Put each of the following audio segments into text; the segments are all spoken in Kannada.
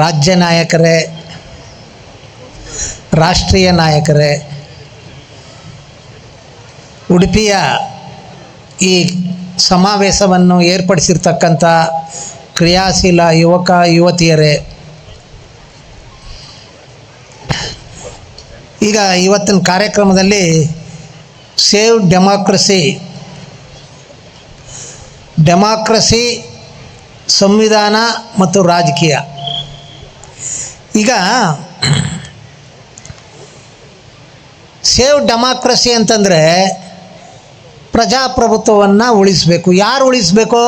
ರಾಜ್ಯ ನಾಯಕರೇ, ರಾಷ್ಟ್ರೀಯ ನಾಯಕರೇ, ಉಡುಪಿಯ ಈ ಸಮಾವೇಶವನ್ನು ಏರ್ಪಡಿಸಿರ್ತಕ್ಕಂಥ ಕ್ರಿಯಾಶೀಲ ಯುವಕ, ಯುವತಿಯರೇ, ಈಗ ಇವತ್ತಿನ ಕಾರ್ಯಕ್ರಮದಲ್ಲಿ ಸೇವ್ ಡೆಮಾಕ್ರಸಿ ಡೆಮಾಕ್ರಸಿ ಸಂವಿಧಾನ ಮತ್ತು ರಾಜಕೀಯ. ಈಗ ಸೇವ್ ಡೆಮಾಕ್ರಸಿ ಅಂತಂದರೆ ಪ್ರಜಾಪ್ರಭುತ್ವವನ್ನು ಉಳಿಸಬೇಕು. ಯಾರು ಉಳಿಸಬೇಕು?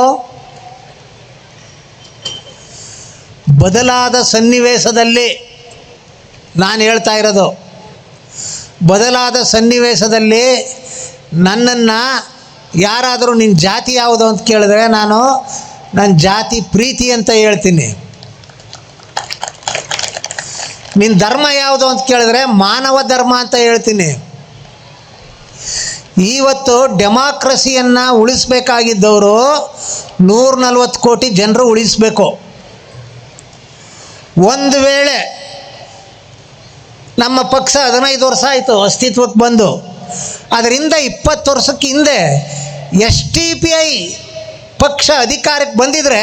ಬದಲಾದ ಸನ್ನಿವೇಶದಲ್ಲಿ ನಾನು ಹೇಳ್ತಾ ಇರೋದು, ಬದಲಾದ ಸನ್ನಿವೇಶದಲ್ಲಿ ನನ್ನನ್ನು ಯಾರಾದರೂ ನಿನ್ನ ಜಾತಿ ಯಾವುದು ಅಂತ ಕೇಳಿದ್ರೆ ನಾನು ನನ್ನ ಜಾತಿ ಪ್ರೀತಿ ಅಂತ ಹೇಳ್ತೀನಿ. ನಿನ್ನ ಧರ್ಮ ಯಾವುದು ಅಂತ ಕೇಳಿದ್ರೆ ಮಾನವ ಧರ್ಮ ಅಂತ ಹೇಳ್ತೀನಿ. ಇವತ್ತು ಡೆಮಾಕ್ರಸಿಯನ್ನು ಉಳಿಸ್ಬೇಕಾಗಿದ್ದವರು ನೂರ ನಲ್ವತ್ತು ಕೋಟಿ ಜನರು ಉಳಿಸ್ಬೇಕು. ಒಂದು ವೇಳೆ ನಮ್ಮ ಪಕ್ಷ ಹದಿನೈದು ವರ್ಷ ಆಯಿತು ಅಸ್ತಿತ್ವಕ್ಕೆ ಬಂದು. ಅದರಿಂದ ಇಪ್ಪತ್ತು ವರ್ಷಕ್ಕೆ ಹಿಂದೆ ಎಸ್ ಟಿ ಪಿ ಐ ಪಕ್ಷ ಅಧಿಕಾರಕ್ಕೆ ಬಂದಿದ್ರೆ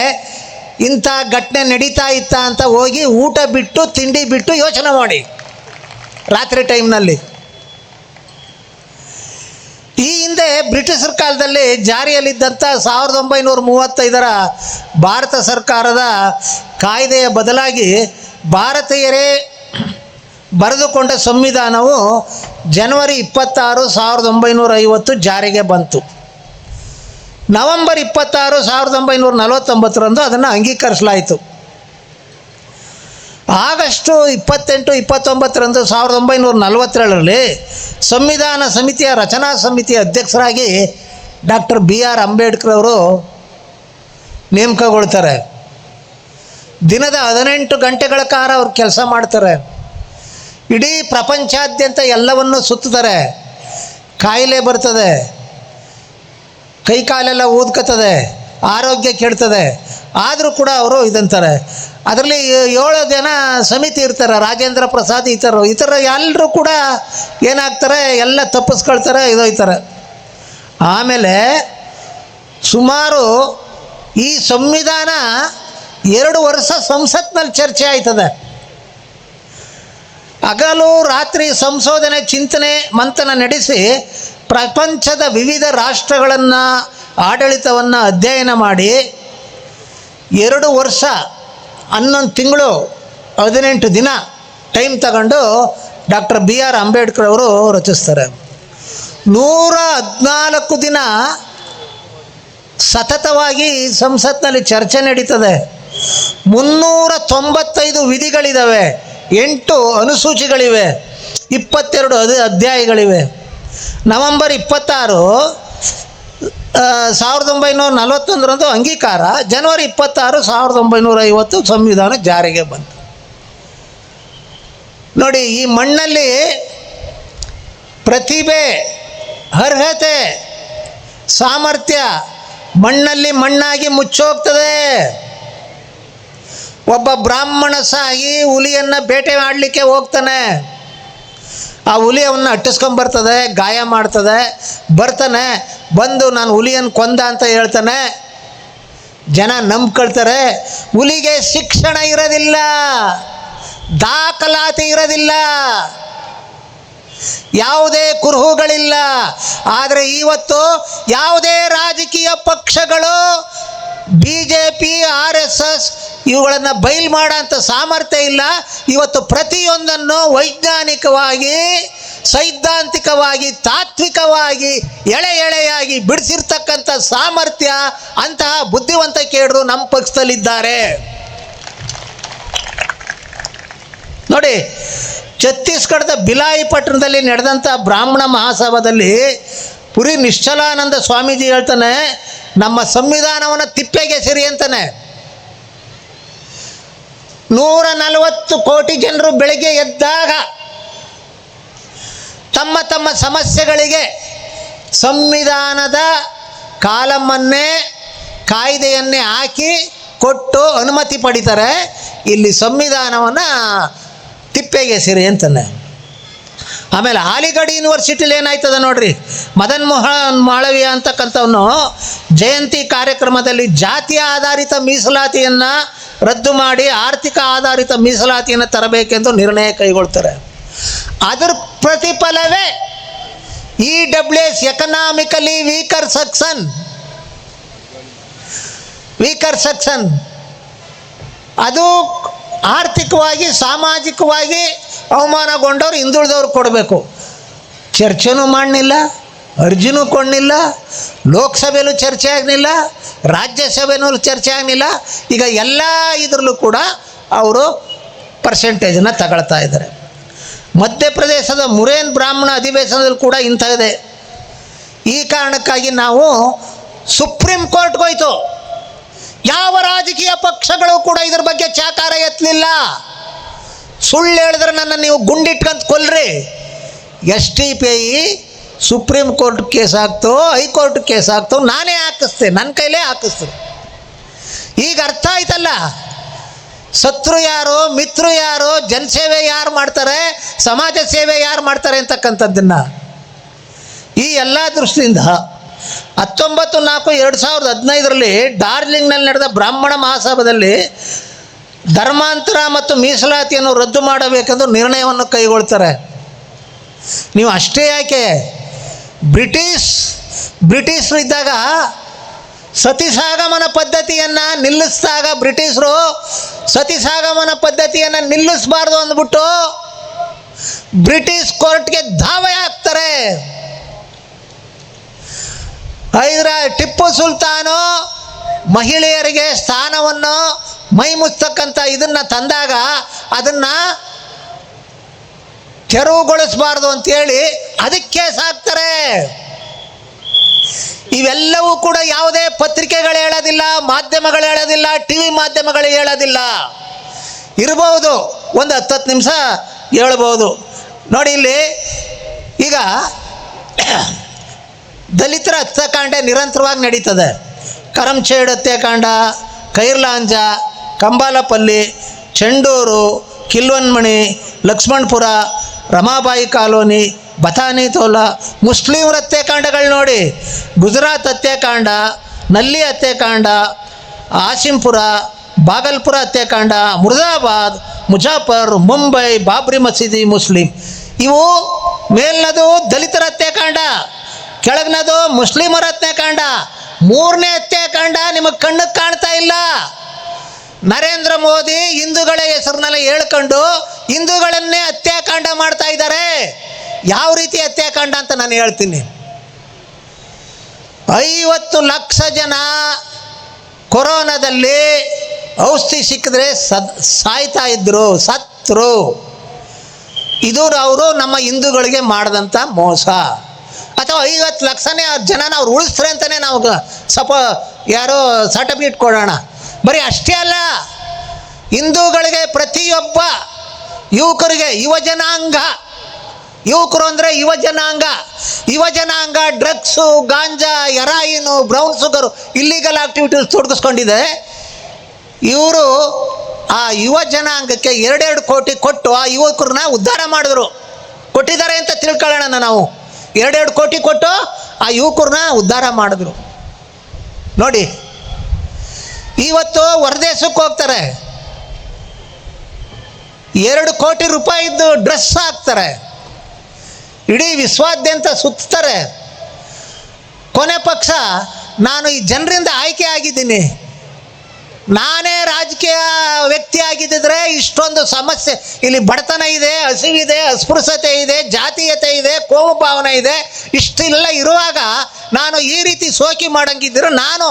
ಇಂಥ ಘಟನೆ ನಡೀತಾ ಇತ್ತ ಅಂತ ಹೋಗಿ ಊಟ ಬಿಟ್ಟು, ತಿಂಡಿ ಬಿಟ್ಟು ಯೋಚನೆ ಮಾಡಿ. ರಾತ್ರಿ ಟೈಮ್ನಲ್ಲಿ. ಈ ಹಿಂದೆ ಬ್ರಿಟಿಷರ ಕಾಲದಲ್ಲಿ ಜಾರಿಯಲ್ಲಿದ್ದಂಥ ಸಾವಿರದ ಒಂಬೈನೂರ ಮೂವತ್ತೈದರ ಭಾರತ ಸರ್ಕಾರದ ಕಾಯ್ದೆಯ ಬದಲಾಗಿ ಭಾರತೀಯರೇ ಬರೆದುಕೊಂಡ ಸಂವಿಧಾನವು ಜನವರಿ ಇಪ್ಪತ್ತಾರು ಸಾವಿರದ ಒಂಬೈನೂರ ಐವತ್ತು ಜಾರಿಗೆ ಬಂತು. ನವೆಂಬರ್ ಇಪ್ಪತ್ತಾರು ಸಾವಿರದ ಒಂಬೈನೂರ ನಲವತ್ತೊಂಬತ್ತರಂದು ಅದನ್ನು ಅಂಗೀಕರಿಸಲಾಯಿತು. ಆಗಸ್ಟು ಇಪ್ಪತ್ತೆಂಟು ಇಪ್ಪತ್ತೊಂಬತ್ತರಂದು ಸಾವಿರದ ಒಂಬೈನೂರ ನಲವತ್ತೇಳರಲ್ಲಿ ಸಂವಿಧಾನ ಸಮಿತಿಯ ರಚನಾ ಸಮಿತಿಯ ಅಧ್ಯಕ್ಷರಾಗಿ ಡಾಕ್ಟರ್ ಬಿ ಆರ್ ಅಂಬೇಡ್ಕರ್ ಅವರು ನೇಮಕಗೊಳ್ತಾರೆ. ದಿನದ ಹದಿನೆಂಟು ಗಂಟೆಗಳ ಕಾಲ ಅವ್ರು ಕೆಲಸ ಮಾಡ್ತಾರೆ. ಇಡೀ ಪ್ರಪಂಚಾದ್ಯಂತ ಎಲ್ಲವನ್ನು ಸುತ್ತಾರೆ ಕಾಯಿಲೆ ಬರ್ತದೆ. ಕೈ ಕಾಲೆಲ್ಲ ಊದ್ಕತ್ತದೆ ಆರೋಗ್ಯ ಕೆಡ್ತದೆ. ಆದರೂ ಕೂಡ ಅವರು ಇದಂತಾರೆ. ಅದರಲ್ಲಿ ಏಳು ಜನ ಸಮಿತಿ ಇರ್ತಾರೆ, ರಾಜೇಂದ್ರ ಪ್ರಸಾದ್ ಈ ಥರ ಈ ಥರ ಎಲ್ಲರೂ ಕೂಡ ಏನಾಗ್ತಾರೆ, ಎಲ್ಲ ತಪ್ಪಿಸ್ಕೊಳ್ತಾರೆ ಇದೊಯ್ತಾರೆ ಆಮೇಲೆ ಸುಮಾರು ಈ ಸಂವಿಧಾನ ಎರಡು ವರ್ಷ ಸಂಸತ್ನಲ್ಲಿ ಚರ್ಚೆ ಆಯ್ತದೆ. ಹಗಲು ರಾತ್ರಿ ಸಂಶೋಧನೆ ಚಿಂತನೆ ಮಂಥನ ನಡೆಸಿ ಪ್ರಪಂಚದ ವಿವಿಧ ರಾಷ್ಟ್ರಗಳನ್ನು, ಆಡಳಿತವನ್ನು ಅಧ್ಯಯನ ಮಾಡಿ ಎರಡು ವರ್ಷ, ಹನ್ನೊಂದು ತಿಂಗಳು, ಹದಿನೆಂಟು ದಿನ ಟೈಮ್ ತಗೊಂಡು ಡಾಕ್ಟರ್ ಬಿ ಆರ್ ಅಂಬೇಡ್ಕರ್ ಅವರು ರಚಿಸ್ತಾರೆ. ನೂರ ಹದಿನಾಲ್ಕು ದಿನ ಸತತವಾಗಿ ಸಂಸತ್ನಲ್ಲಿ ಚರ್ಚೆ ನಡೀತದೆ. ಮುನ್ನೂರ ತೊಂಬತ್ತೈದು ವಿಧಿಗಳಿದ್ದಾವೆ ಎಂಟು ಅನುಸೂಚಿಗಳಿವೆ. ಇಪ್ಪತ್ತೆರಡು ಅದ, ಅಧ್ಯಾಯಗಳಿವೆ. ನವೆಂಬರ್ ಇಪ್ಪತ್ತಾರು ಸಾವಿರದ ಒಂಬೈನೂರ ನಲವತ್ತೊಂದರಂದು ಅಂಗೀಕಾರ. ಜನವರಿ ಇಪ್ಪತ್ತಾರು, ಸಾವಿರದ ಒಂಬೈನೂರ ಐವತ್ತು ಸಂವಿಧಾನ ಜಾರಿಗೆ ಬಂತು. ನೋಡಿ, ಈ ಮಣ್ಣಲ್ಲಿ ಪ್ರತಿಭೆ, ಅರ್ಹತೆ, ಸಾಮರ್ಥ್ಯ ಮಣ್ಣಲ್ಲಿ ಮಣ್ಣಾಗಿ ಮುಚ್ಚೋಗ್ತದೆ. ಒಬ್ಬ ಬ್ರಾಹ್ಮಣ ಸಾಗಿ ಹುಲಿಯನ್ನು ಬೇಟೆ ಮಾಡಲಿಕ್ಕೆ ಹೋಗ್ತಾನೆ. ಆ ಹುಲಿ ಅವನ್ನ ಅಟ್ಟಿಸ್ಕೊಂಬರ್ತದೆ, ಗಾಯ ಮಾಡ್ತದೆ. ಬರ್ತಾನೆ, ಬಂದು ನಾನು ಹುಲಿಯನ್ನು ಕೊಂದ ಅಂತ ಹೇಳ್ತಾನೆ. ಜನ ನಂಬ್ಕೊಳ್ತಾರೆ. ಹುಲಿಗೆ ಶಿಕ್ಷಣ ಇರೋದಿಲ್ಲ, ದಾಖಲಾತಿ ಇರೋದಿಲ್ಲ. ಯಾವುದೇ ಕುರುಹುಗಳಿಲ್ಲ. ಆದರೆ ಇವತ್ತು ಯಾವುದೇ ರಾಜಕೀಯ ಪಕ್ಷಗಳು B J P R S S ಇವುಗಳನ್ನು ಬಯಲು ಮಾಡೋಂಥ ಸಾಮರ್ಥ್ಯ ಇಲ್ಲ. ಇವತ್ತು ಪ್ರತಿಯೊಂದನ್ನು ವೈಜ್ಞಾನಿಕವಾಗಿ, ಸೈದ್ಧಾಂತಿಕವಾಗಿ, ತಾತ್ವಿಕವಾಗಿ, ಎಳೆ ಎಳೆಯಾಗಿ ಬಿಡಿಸಿರ್ತಕ್ಕಂಥ ಸಾಮರ್ಥ್ಯ ಅಂತಹ ಬುದ್ಧಿವಂತ ಕೇಳರು ನಮ್ಮ ಪಕ್ಷದಲ್ಲಿದ್ದಾರೆ. ನೋಡಿ, ಛತ್ತೀಸ್ಗಢದ ಬಿಲಾಯಿ ಪಟ್ಟಣದಲ್ಲಿ ನಡೆದಂಥ ಬ್ರಾಹ್ಮಣ ಮಹಾಸಭಾದಲ್ಲಿ ಪುರಿ ನಿಶ್ಚಲಾನಂದ ಸ್ವಾಮೀಜಿ ಹೇಳ್ತಾನೆ ನಮ್ಮ ಸಂವಿಧಾನವನ್ನು ತಿಪ್ಪೆಗೆ ಸಿರಿ ಅಂತಾನೆ. ನೂರ ನಲವತ್ತು ಕೋಟಿ ಜನರು ಬೆಳಿಗ್ಗೆ ಎದ್ದಾಗ ತಮ್ಮ ತಮ್ಮ ಸಮಸ್ಯೆಗಳಿಗೆ ಸಂವಿಧಾನದ ಕಾಲಮನ್ನೇ ಕಾಯ್ದೆಯನ್ನೇ ಹಾಕಿ ಕೊಟ್ಟು ಅನುಮತಿ ಪಡಿತಾರೆ. ಇಲ್ಲಿ ಸಂವಿಧಾನವನ್ನು ತಿಪ್ಪೆಗೆ ಸಿರಿ ಅಂತಾನೆ. ಆಮೇಲೆ ಆಲಿಗಢ ಯೂನಿವರ್ಸಿಟಿಲಿ ಏನಾಯ್ತದ ನೋಡ್ರಿ? ಮದನ್ ಮೋಹನ್ ಮಾಳವೀಯ ಅಂತಕ್ಕಂಥವನು ಜಯಂತಿ ಕಾರ್ಯಕ್ರಮದಲ್ಲಿ ಜಾತಿ ಆಧಾರಿತ ಮೀಸಲಾತಿಯನ್ನು ರದ್ದು ಮಾಡಿ ಆರ್ಥಿಕ ಆಧಾರಿತ ಮೀಸಲಾತಿಯನ್ನು ತರಬೇಕೆಂದು ನಿರ್ಣಯ ಕೈಗೊಳ್ತಾರೆ. ಅದರ ಪ್ರತಿಫಲವೇ E W S economically weaker section weaker section ಅದು ಆರ್ಥಿಕವಾಗಿ, ಸಾಮಾಜಿಕವಾಗಿ ಅವಮಾನಗೊಂಡವ್ರು ಹಿಂದುಳಿದವ್ರು ಕೊಡಬೇಕು. ಚರ್ಚೆನೂ ಮಾಡಲಿಲ್ಲ ಅರ್ಜಿನೂ ಕೊಡಲಿಲ್ಲ ಲೋಕಸಭೆಯಲ್ಲೂ ಚರ್ಚೆ ಆಗಲಿಲ್ಲ ರಾಜ್ಯಸಭೆಯಲ್ಲೂ ಚರ್ಚೆ ಆಗಲಿಲ್ಲ ಈಗ ಎಲ್ಲ ಇದರಲ್ಲೂ ಕೂಡ ಅವರು ಪರ್ಸೆಂಟೇಜನ್ನು ತಗೊಳ್ತಾ ಇದ್ದಾರೆ. ಮಧ್ಯಪ್ರದೇಶದ ಮುರೇನ್ ಬ್ರಾಹ್ಮಣ ಅಧಿವೇಶನದಲ್ಲಿ ಕೂಡ ಇಂಥದ್ದೇ ಈ ಕಾರಣಕ್ಕಾಗಿ ನಾವು ಸುಪ್ರೀಂ ಕೋರ್ಟ್ಗೆ ಹೋಯ್ತು. ಯಾವ ರಾಜಕೀಯ ಪಕ್ಷಗಳು ಕೂಡ ಇದ್ರ ಬಗ್ಗೆ ಚಾಕಾರ ಎತ್ತಲಿಲ್ಲ. ಸುಳ್ಳು ಹೇಳಿದ್ರೆ ನನ್ನ ನೀವು ಗುಂಡಿಟ್ಕಂತ ಕೊಲ್ರಿ. S T P I, supreme court case ಆಗ್ತೋ, high court case ಆಗ್ತೋ, ನಾನೇ ಹಾಕಿಸ್ತೆ ನನ್ನ ಕೈಲೇ ಹಾಕಿಸ್ತೀನಿ ಈಗ ಅರ್ಥ ಆಯ್ತಲ್ಲ? ಶತ್ರು ಯಾರು, ಮಿತ್ರ ಯಾರು, ಜನಸೇವೆ ಯಾರು ಮಾಡ್ತಾರೆ, ಸಮಾಜ ಸೇವೆ ಯಾರು ಮಾಡ್ತಾರೆ ಅಂತಕ್ಕಂಥದ್ದನ್ನು ಈ ಎಲ್ಲ ದೃಷ್ಟಿಯಿಂದ ಹತ್ತೊಂಬತ್ತು ನಾಲ್ಕು ಎರಡು ಸಾವಿರದ ಹದಿನೈದರಲ್ಲಿ ಡಾರ್ಜಿಲಿಂಗ್ನಲ್ಲಿ ನಡೆದ ಬ್ರಾಹ್ಮಣ ಮಹಾಸಭಾದಲ್ಲಿ ಧರ್ಮಾಂತರ ಮತ್ತು ಮೀಸಲಾತಿಯನ್ನು ರದ್ದು ಮಾಡಬೇಕೆಂದು ನಿರ್ಣಯವನ್ನು ಕೈಗೊಳ್ತಾರೆ. ನೀವು ಅಷ್ಟೇ ಯಾಕೆ? ಬ್ರಿಟಿಷ್, ಬ್ರಿಟಿಷರು ಇದ್ದಾಗ ಸತಿಸಾಗಮನ ಪದ್ಧತಿಯನ್ನು ನಿಲ್ಲಿಸಿದಾಗ ಬ್ರಿಟಿಷರು ಸತಿಸಾಗಮನ ಪದ್ಧತಿಯನ್ನು ನಿಲ್ಲಿಸಬಾರ್ದು ಅಂದ್ಬಿಟ್ಟು ಬ್ರಿಟಿಷ್ ಕೋರ್ಟ್ಗೆ ಧಾವೆ ಹಾಕ್ತಾರೆ. ಹೈದ್ರಾ ಟಿಪ್ಪು ಸುಲ್ತಾನು ಮಹಿಳೆಯರಿಗೆ ಸ್ಥಾನವನ್ನು ಮೈ ಮುಚ್ಚತಕ್ಕಂಥ ಇದನ್ನ ತಂದಾಗ ಅದನ್ನು ತೆರವುಗೊಳಿಸಬಾರ್ದು ಅಂತೇಳಿ ಅದಕ್ಕೆ ಸಾಕ್ತಾರೆ ಇವೆಲ್ಲವೂ ಕೂಡ ಯಾವುದೇ ಪತ್ರಿಕೆಗಳು ಹೇಳೋದಿಲ್ಲ, ಮಾಧ್ಯಮಗಳು ಹೇಳೋದಿಲ್ಲ ಟಿ ವಿ ಮಾಧ್ಯಮಗಳು ಹೇಳೋದಿಲ್ಲ. ಇರಬಹುದು ಒಂದು ಹತ್ತತ್ತು ನಿಮಿಷ ಹೇಳ್ಬೋದು. ನೋಡಿ ಇಲ್ಲಿ, ಈಗ ದಲಿತರ ಹತ್ತಕಾಂಡೆ ನಿರಂತರವಾಗಿ ನಡೀತದೆ. ಕರಂಚೇಡ್ ಕಾಂಡ, ಕೈರ್ಲಾಂಜ ಕಂಬಾಲಪಲ್ಲಿ, ಚೆಂಡೂರು, ಕಿಲ್ವನ್ಮಣಿ, ಲಕ್ಷ್ಮಣಪುರ, ರಮಾಬಾಯಿ ಕಾಲೋನಿ, ಬಥಾನಿ ತೋಲ ಮುಸ್ಲಿಮರ ಹತ್ಯಾಕಾಂಡಗಳು ನೋಡಿ. ಗುಜರಾತ್ ಹತ್ಯಾಕಾಂಡ, ನಲ್ಲಿ ಹತ್ಯಾಕಾಂಡ, ಆಸಿಂಪುರ, ಬಾಗಲ್ಪುರ ಹತ್ಯಾಕಾಂಡ, ಮುರ್ದಾಬಾದ್, ಮುಜಾಫರ್, ಮುಂಬೈ, ಬಾಬ್ರಿ ಮಸೀದಿ ಮುಸ್ಲಿಂ. ಇವು ಮೇಲ್ನದು ದಲಿತರ ಹತ್ಯಾಕಾಂಡ, ಕೆಳಗ್ನದು ಮುಸ್ಲಿಮರ ಹತ್ಯಾಕಾಂಡ. ಮೂರನೇ ಹತ್ಯಾಕಾಂಡ ನಿಮಗೆ ಕಣ್ಣಿಗೆ ಕಾಣ್ತಾ ಇಲ್ಲ. ನರೇಂದ್ರ ಮೋದಿ ಹಿಂದೂಗಳ ಹೆಸರಿನಲ್ಲಿ ಹೇಳ್ಕೊಂಡು ಹಿಂದೂಗಳನ್ನೇ ಹತ್ಯಾಕಾಂಡ ಮಾಡ್ತಾ ಇದ್ದಾರೆ. ಯಾವ ರೀತಿ ಹತ್ಯಾಕಾಂಡ ಅಂತ ನಾನು ಹೇಳ್ತೀನಿ. ಐವತ್ತು ಲಕ್ಷ ಜನ ಕೊರೋನಾದಲ್ಲಿ ಔಷಧಿ ಸಿಕ್ಕಿದ್ರೆ ಸದ್ ಸಾಯ್ತಾ ಇದ್ರು, ಸತ್ರು. ಇದು ಅವರು ನಮ್ಮ ಹಿಂದೂಗಳಿಗೆ ಮಾಡಿದಂಥ ಮೋಸ. ಅಥವಾ ಐವತ್ತು ಲಕ್ಷನೇ ಜನನ ಅವ್ರು ಉಳಿಸ್ತಾರೆ ಅಂತಲೇ ನಾವು ಸಪೋ ಯಾರೋ ಸರ್ಟಿಫಿಕೇಟ್ ಕೊಡೋಣ ಬರೀ ಅಷ್ಟೇ ಅಲ್ಲ, ಹಿಂದೂಗಳಿಗೆ ಪ್ರತಿಯೊಬ್ಬ ಯುವಕರಿಗೆ ಯುವ ಜನಾಂಗ, ಯುವಕರು ಅಂದರೆ ಯುವ ಜನಾಂಗ ಯುವ ಜನಾಂಗ, drugs, ganja heroin brown sugar illegal activities ತೊಡಗಿಸ್ಕೊಂಡಿದೆ. ಇವರು ಆ ಯುವ ಜನಾಂಗಕ್ಕೆ ಎರಡೆರಡು ಕೋಟಿ ಕೊಟ್ಟು ಆ ಯುವಕರನ್ನ ಉದ್ಧಾರ ಮಾಡಿದ್ರು. ಕೊಟ್ಟಿದ್ದಾರೆ ಅಂತ ತಿಳ್ಕೊಳ್ಳೋಣ ನಾವು. ಎರಡೆರಡು ಕೋಟಿ ಕೊಟ್ಟು ಆ ಯುವಕರನ್ನ ಉದ್ಧಾರ ಮಾಡಿದ್ರು. ನೋಡಿ ಇವತ್ತು ಹೊರದೇಶಕ್ಕೆ ಹೋಗ್ತಾರೆ. ಎರಡು ಕೋಟಿ ರೂಪಾಯಿದ್ದು ಡ್ರೆಸ್ ಹಾಕ್ತಾರೆ. ಇಡೀ ವಿಶ್ವಾದ್ಯಂತ ಸುತ್ತಾರೆ. ಕೊನೆ ಪಕ್ಷ, ನಾನು ಈ ಜನರಿಂದ ಆಯ್ಕೆ ಆಗಿದ್ದೀನಿ. ನಾನೇ ರಾಜಕೀಯ ವ್ಯಕ್ತಿ ಆಗಿದ್ದರೆ ಇಷ್ಟೊಂದು ಸಮಸ್ಯೆ. ಇಲ್ಲಿ ಬಡತನ ಇದೆ ಹಸಿವಿದೆ ಅಸ್ಪೃಶ್ಯತೆ ಇದೆ, ಜಾತೀಯತೆ ಇದೆ, ಕೋಮು ಭಾವನೆ ಇದೆ. ಇಷ್ಟೆಲ್ಲ ಇರುವಾಗ ನಾನು ಈ ರೀತಿ ಸೋಕಿ ಮಾಡಂಗಿದ್ದರು ನಾನು.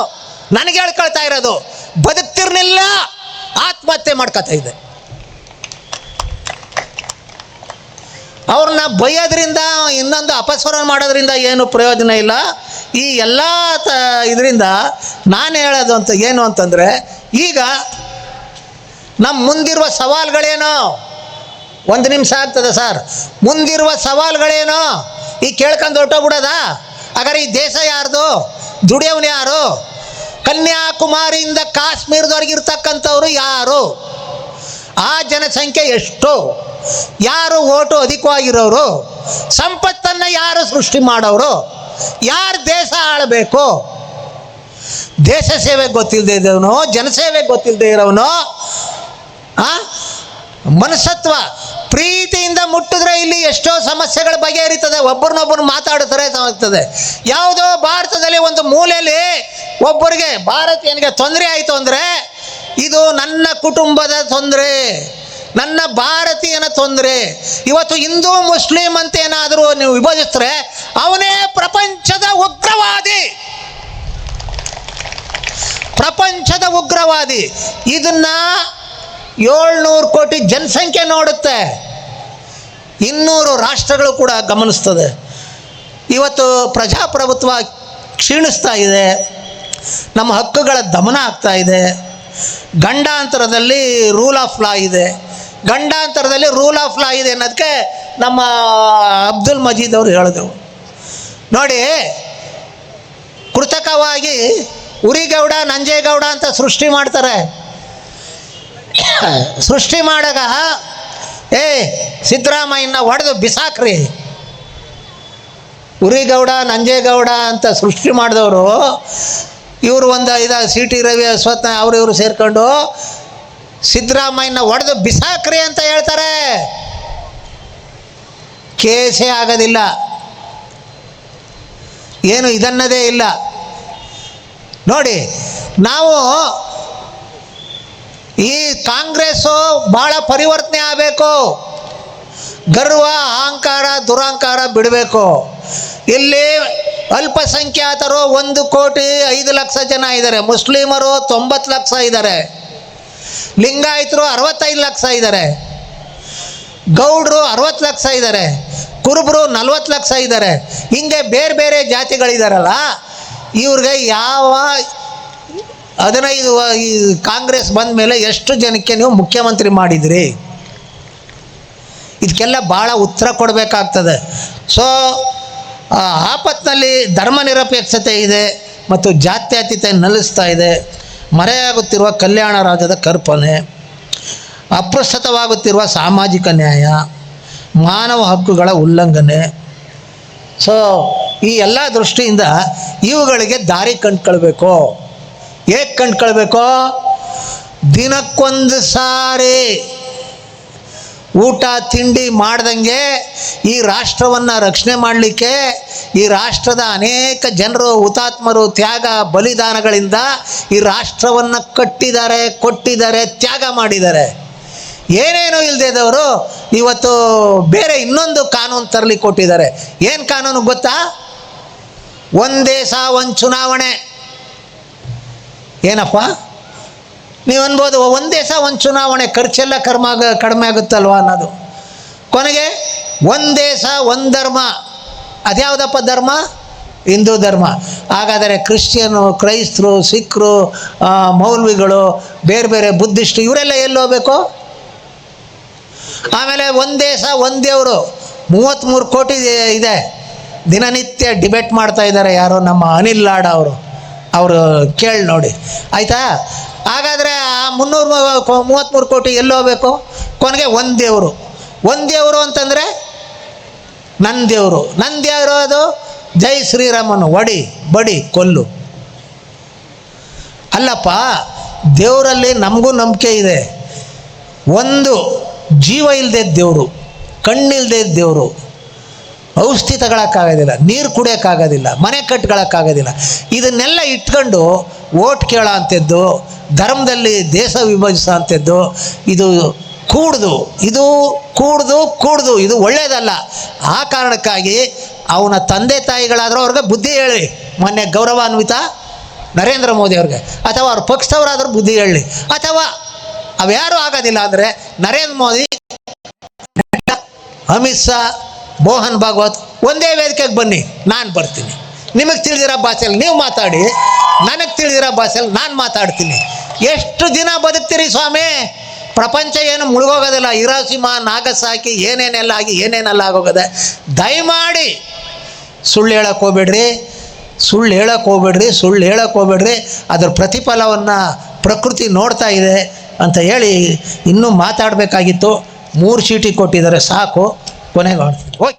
ನನಗೆ ಹೇಳ್ಕೊಳ್ತಾ ಇರೋದು. ಬದುಕ್ತಿರ್ಲಿಲ್ಲ, ಆತ್ಮಹತ್ಯೆ ಮಾಡ್ಕೊತಾ ಇದ್ದೆ. ಅವ್ರನ್ನ ಬೈಯೋದ್ರಿಂದ, ಇನ್ನೊಂದು ಅಪಸ್ವರ ಮಾಡೋದ್ರಿಂದ ಏನು ಪ್ರಯೋಜನ ಇಲ್ಲ. ಈ ಎಲ್ಲ ತ, ಇದರಿಂದ ನಾನು ಹೇಳೋದು ಅಂತ ಏನು ಅಂತಂದರೆ, ಈಗ ನಮ್ಮ ಮುಂದಿರುವ ಸವಾಲುಗಳೇನು? ಒಂದು ನಿಮಿಷ ಆಗ್ತದೆ ಸರ್. ಮುಂದಿರುವ ಸವಾಲುಗಳೇನು? ಈ ಕೇಳ್ಕೊಂಡು ಹೊರಟೋಗ್ಬಿಡೋದಾ? ಹಾಗಾದ್ರೆ ಈ ದೇಶ ಯಾರ್ದು? ದುಡಿಯವನು ಯಾರು? ಕನ್ಯಾಕುಮಾರಿಯಿಂದ ಕಾಶ್ಮೀರದವರೆಗೆ ಇರ್ತಕ್ಕಂಥವ್ರು ಯಾರು? ಆ ಜನಸಂಖ್ಯೆ ಎಷ್ಟು? ಯಾರು ಓಟು ಅಧಿಕವಾಗಿರೋರು? ಸಂಪತ್ತನ್ನು ಯಾರು ಸೃಷ್ಟಿ ಮಾಡೋರು? ಯಾರು ದೇಶ ಆಳಬೇಕು? ದೇಶ ಸೇವೆ ಗೊತ್ತಿಲ್ಲದೆ ಇದ್ದವನು, ಜನಸೇವೆ ಗೊತ್ತಿಲ್ಲದೆ ಇರೋವನು ಮನಸತ್ವ, ಪ್ರೀತಿಯಿಂದ ಮುಟ್ಟಿದ್ರೆ ಇಲ್ಲಿ ಎಷ್ಟೋ ಸಮಸ್ಯೆಗಳ ಬಗೆಹರಿತದೆ. ಒಬ್ಬರನ್ನೊಬ್ಬರು ಮಾತಾಡ್ತಾರೆ ಆಗ್ತದೆ ಯಾವುದೋ ಭಾರತದಲ್ಲಿ ಒಂದು ಮೂಲೆಯಲ್ಲಿ ಒಬ್ಬರಿಗೆ ಭಾರತೀಯನಿಗೆ ತೊಂದರೆ ಆಯಿತು ಅಂದರೆ ಇದು ನನ್ನ ಕುಟುಂಬದ ತೊಂದರೆ, ನನ್ನ ಭಾರತೀಯನ ತೊಂದರೆ. ಇವತ್ತು ಹಿಂದೂ ಮುಸ್ಲಿಂ ಅಂತ ಏನಾದರೂ ನೀವು ವಿಭಜಿಸಿದ್ರೆ ಅವನೇ ಪ್ರಪಂಚದ ಉಗ್ರವಾದಿ. ಪ್ರಪಂಚದ ಉಗ್ರವಾದಿ. ಇದನ್ನ ಏಳ್ನೂರು ಕೋಟಿ ಜನಸಂಖ್ಯೆ ನೋಡುತ್ತೆ. ಇನ್ನೂರು ರಾಷ್ಟ್ರಗಳು ಕೂಡ ಗಮನಿಸ್ತದೆ. ಇವತ್ತು ಪ್ರಜಾಪ್ರಭುತ್ವ ಕ್ಷೀಣಿಸ್ತಾ ಇದೆ. ನಮ್ಮ ಹಕ್ಕುಗಳ ದಮನ ಆಗ್ತಾ ಇದೆ. ಗಂಡಾಂತರದಲ್ಲಿ ರೂಲ್ ಆಫ್ ಲಾ ಇದೆ. ಗಂಡಾಂತರದಲ್ಲಿ ರೂಲ್ ಆಫ್ ಲಾ ಇದೆ ಅನ್ನೋದಕ್ಕೆ ನಮ್ಮ ಅಬ್ದುಲ್ ಮಜೀದ್ ಅವರು ಹೇಳಿದ್ರು. ನೋಡಿ, ಕೃತಕವಾಗಿ ಉರಿಗೌಡ, ನಂಜೇಗೌಡ ಅಂತ ಸೃಷ್ಟಿ ಮಾಡ್ತಾರೆ. ಸೃಷ್ಟಿ ಮಾಡಾಗ ಏ, ಸಿದ್ದರಾಮಯ್ಯನ ಹೊಡೆದು ಬಿಸಾಕ್ರಿ. ಉರಿಗೌಡ, ನಂಜೇಗೌಡ ಅಂತ ಸೃಷ್ಟಿ ಮಾಡಿದವರು ಇವರು ಒಂದು ಐದ ಸಿ ಟಿ ರವಿ ಅಶ್ವತ್ಥ ಅವರು ಇವರು ಸೇರ್ಕೊಂಡು ಸಿದ್ದರಾಮಯ್ಯನ ಹೊಡೆದು ಬಿಸಾಕ್ರಿ ಅಂತ ಹೇಳ್ತಾರೆ. ಕೇಸೇ ಆಗೋದಿಲ್ಲ. ಏನು ಇದನ್ನದೇ ಇಲ್ಲ. ನೋಡಿ, ನಾವು ಈ ಕಾಂಗ್ರೆಸ್ಸು ಭಾಳ ಪರಿವರ್ತನೆ ಆಗಬೇಕು. ಗರ್ವ, ಅಹಂಕಾರ, ದುರಹಂಕಾರ ಬಿಡಬೇಕು. ಇಲ್ಲಿ ಅಲ್ಪಸಂಖ್ಯಾತರು ಒಂದು ಕೋಟಿ ಐದು ಲಕ್ಷ ಜನ ಇದ್ದಾರೆ. ಮುಸ್ಲಿಮರು ತೊಂಬತ್ತು ಲಕ್ಷ ಇದ್ದಾರೆ. ಲಿಂಗಾಯತರು ಅರವತ್ತೈದು ಲಕ್ಷ ಇದ್ದಾರೆ. ಗೌಡರು ಅರವತ್ತು ಲಕ್ಷ ಇದ್ದಾರೆ. ಕುರುಬರು ನಲ್ವತ್ತು ಲಕ್ಷ ಇದ್ದಾರೆ. ಹಿಂಗೆ ಬೇರೆ ಬೇರೆ ಜಾತಿಗಳಿದಾರಲ್ಲ, ಇವ್ರಿಗೆ ಯಾವ ಹದಿನೈದು ಕಾಂಗ್ರೆಸ್ ಬಂದ ಮೇಲೆ ಎಷ್ಟು ಜನಕ್ಕೆ ನೀವು ಮುಖ್ಯಮಂತ್ರಿ ಮಾಡಿದಿರಿ? ಇದಕ್ಕೆಲ್ಲ ಭಾಳ ಉತ್ತರ ಕೊಡಬೇಕಾಗ್ತದೆ. ಸೊ ಆ ಆಪತ್ನಲ್ಲಿ ಧರ್ಮ ನಿರಪೇಕ್ಷತೆ ಇದೆ ಮತ್ತು ಜಾತ್ಯತೀತ ನಲಿಸ್ತಾ ಇದೆ. ಮರೆಯಾಗುತ್ತಿರುವ ಕಲ್ಯಾಣ ರಾಜ್ಯದ ಕಲ್ಪನೆ, ಅಪ್ರಸ್ತುತವಾಗುತ್ತಿರುವ ಸಾಮಾಜಿಕ ನ್ಯಾಯ, ಮಾನವ ಹಕ್ಕುಗಳ ಉಲ್ಲಂಘನೆ. ಸೊ ಈ ಎಲ್ಲ ದೃಷ್ಟಿಯಿಂದ ಇವುಗಳಿಗೆ ದಾರಿ ಕಂಡ್ಕೊಳ್ಬೇಕು. ಹೇಗೆ ಕಂಡ್ಕೊಳ್ಬೇಕು? ದಿನಕ್ಕೊಂದು ಸಾರಿ ಊಟ, ತಿಂಡಿ ಮಾಡ್ದಂಗೆ ಈ ರಾಷ್ಟ್ರವನ್ನು ರಕ್ಷಣೆ ಮಾಡಲಿಕ್ಕೆ ಈ ರಾಷ್ಟ್ರದ ಅನೇಕ ಜನರು, ಹುತಾತ್ಮರು ತ್ಯಾಗ ಬಲಿದಾನಗಳಿಂದ ಈ ರಾಷ್ಟ್ರವನ್ನು ಕಟ್ಟಿದ್ದಾರೆ, ಕೊಟ್ಟಿದ್ದಾರೆ, ತ್ಯಾಗ ಮಾಡಿದ್ದಾರೆ. ಏನೇನೋ ಇಲ್ಲದೇದವರು ಇವತ್ತು ಬೇರೆ ಇನ್ನೊಂದು ಕಾನೂನು ತರಲಿ ಕೊಟ್ಟಿದ್ದಾರೆ. ಏನು ಕಾನೂನು ಗೊತ್ತಾ? ಒಂದು ದೇಶ ಒಂದು ಚುನಾವಣೆ. ಏನಪ್ಪ? ನೀವು ಅನ್ಬೋದು, ಒಂದೇ ಸಹ ಒಂದು ಚುನಾವಣೆ ಖರ್ಚೆಲ್ಲ ಕರ್ಮ ಕಡಿಮೆ ಆಗುತ್ತಲ್ವ ಅನ್ನೋದು. ಕೊನೆಗೆ, ಒಂದು ದೇಶ ಒಂದು ಧರ್ಮ. ಅದ್ಯಾವುದಪ್ಪ ಧರ್ಮ? ಹಿಂದೂ ಧರ್ಮ. ಹಾಗಾದರೆ ಕ್ರಿಶ್ಚಿಯನು, ಕ್ರೈಸ್ತರು, ಸಿಖ್ರು ಮೌಲ್ವಿಗಳು, ಬೇರೆ ಬೇರೆ ಬುದ್ಧಿಸ್ಟು ಇವರೆಲ್ಲ ಎಲ್ಲಿ ಹೋಗ್ಬೇಕು? ಆಮೇಲೆ ಒಂದೇ ಸಹ ಒಂದೇವರು ದೇವರು. ಮೂವತ್ತ್ಮೂರು ಕೋಟಿ ಇದೆ- ದಿನನಿತ್ಯ ಡಿಬೇಟ್ ಮಾಡ್ತಾ ಇದ್ದಾರೆ ಯಾರು ನಮ್ಮ ಅನಿಲ್ ಲಾಡ್ ಅವರು. ಅವರು ಕೇಳಿ ನೋಡಿ. ಆಯಿತಾ? ಹಾಗಾದರೆ ಆ ಮುನ್ನೂರು ಮೂವತ್ತ್ಮೂರು ಕೋಟಿ ಎಲ್ಲಿ ಹೋಗ್ಬೇಕು? ಕೊನೆಗೆ ಒಂದು ದೇವರು. ಒಂದು ಅಂತಂದರೆ ನನ್ನ ದೇವರು ಅದು ಜೈ ಶ್ರೀರಾಮನು ಒಡಿ, ಬಡಿ, ಕೊಲ್ಲು. ಅಲ್ಲಪ್ಪ, ದೇವರಲ್ಲಿ ನಮಗೂ ನಂಬಿಕೆ ಇದೆ. ಒಂದು, ಜೀವ ಇಲ್ಲದೆ ದೇವರು ಕಣ್ಣಿಲ್ಲದೆ ದೇವರು. ಔಷಧಿ ತಗೊಳಕ್ಕಾಗೋದಿಲ್ಲ ನೀರು ಕುಡಿಯೋಕ್ಕಾಗೋದಿಲ್ಲ, ಮನೆ ಕಟ್ಕೊಳಕ್ಕಾಗೋದಿಲ್ಲ ಇದನ್ನೆಲ್ಲ ಇಟ್ಕೊಂಡು ಓಟ್ ಕೇಳೋ ಅಂಥದ್ದು, ಧರ್ಮದಲ್ಲಿ ದೇಶ ವಿಭಜಿಸೋ ಅಂಥದ್ದು, ಇದು ಕೂಡ್ದು, ಇದು ಕೂಡ್ದು ಕೂಡ್ದು, ಇದು ಒಳ್ಳೆಯದಲ್ಲ ಆ ಕಾರಣಕ್ಕಾಗಿ ಅವನ ತಂದೆ ತಾಯಿಗಳಾದರೂ ಅವ್ರಿಗೆ ಬುದ್ಧಿ ಹೇಳಿ. ಮೊನ್ನೆ ಗೌರವಾನ್ವಿತ ನರೇಂದ್ರ ಮೋದಿ ಅವ್ರಿಗೆ. ಅಥವಾ ಅವ್ರ ಪಕ್ಷದವರಾದರೂ ಬುದ್ಧಿ ಹೇಳಿ. ಅಥವಾ ಅವ್ಯಾರು ಆಗೋದಿಲ್ಲ ಅಂದರೆ ನರೇಂದ್ರ ಮೋದಿ, ಅಮಿತ್ ಶಾ, ಮೋಹನ್ ಭಾಗವತ್ ಒಂದೇ ವೇದಿಕೆಗೆ ಬನ್ನಿ, ನಾನು ಬರ್ತೀನಿ. ನಿಮಗೆ ತಿಳಿದಿರೋ ಭಾಷೆಯಲ್ಲಿ ನೀವು ಮಾತಾಡಿ, ನನಗೆ ತಿಳಿದಿರೋ ಭಾಷೆಯಲ್ಲಿ ನಾನು ಮಾತಾಡ್ತೀನಿ. ಎಷ್ಟು ದಿನ ಬದುಕ್ತೀರಿ ಸ್ವಾಮಿ? ಪ್ರಪಂಚ ಏನು ಮುಳುಗೋಗೋದಿಲ್ಲ. ಹಿರಾಸಿಮ, ನಾಗಸಾಕಿ ಏನೇನೆಲ್ಲ ಆಗಿ ಏನೇನೆಲ್ಲ ಆಗೋಗದೆ? ದಯಮಾಡಿ ಸುಳ್ಳು ಹೇಳಕ್ಕೆ ಹೋಗ್ಬೇಡ್ರಿ. ಸುಳ್ಳು ಹೇಳಕ್ಕೆ ಹೋಗ್ಬೇಡ್ರಿ. ಸುಳ್ಳು ಹೇಳಕ್ಕೆ ಹೋಗ್ಬೇಡ್ರಿ. ಅದರ ಪ್ರತಿಫಲವನ್ನು ಪ್ರಕೃತಿ ನೋಡ್ತಾ ಇದೆ ಅಂತ ಹೇಳಿ ಇನ್ನೂ ಮಾತಾಡಬೇಕಾಗಿತ್ತು. ಮೂರು ಚೀಟಿ ಕೊಟ್ಟಿದ್ದಾರೆ. ಸಾಕು. ಕೊನೆಗೆ ಓಕೆ.